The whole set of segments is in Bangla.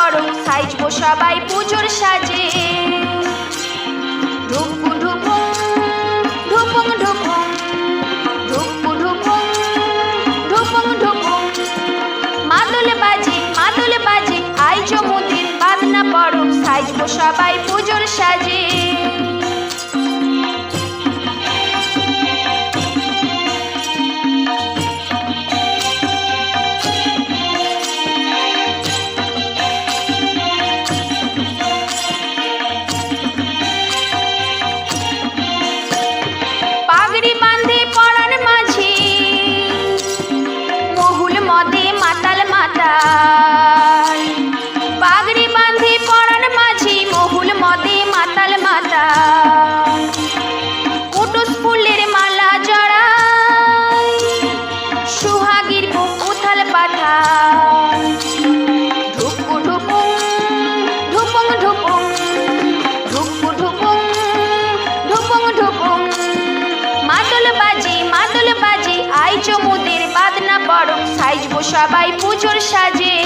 পড়ো সাইজবো সবাই পুজোর সাজে। বাজে মাদল বাজে সাইজবো সবাই পুজোর সাজে। মাতাল কুটুস ফুলের মালা জড়ায় সুহাগীর বুক উথাল বড় সাইজবো সবাই পুজোর সাজে।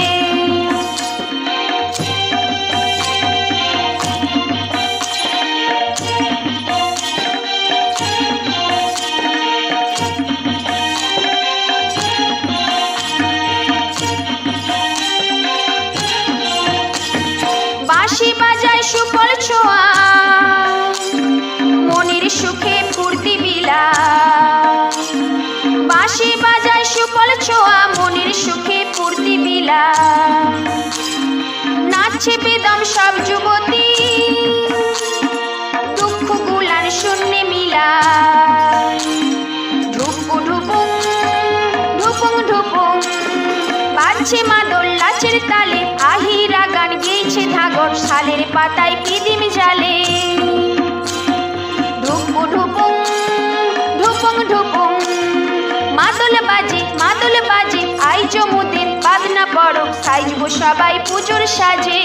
বাঁশি বাজায় সুফল ছোঁয়া, মনির সুখে ফুর্তি বিলা নাচছে বেদম সব যুবতী, দুঃখগুলার শূন্যে মিলা ঢুকু ঢুকুং ঢুকুং ঢুকুং বাজছে মাদল লাচের তালে। আহিরা গান গেয়েছে ধাগর শালের পাতায় পিদিম জালে। ঢুকুং ঢুকুং মাদল বাজে আই জমুদের বাদনা পড়ো সাইজবো সবাই পুজোর সাজে।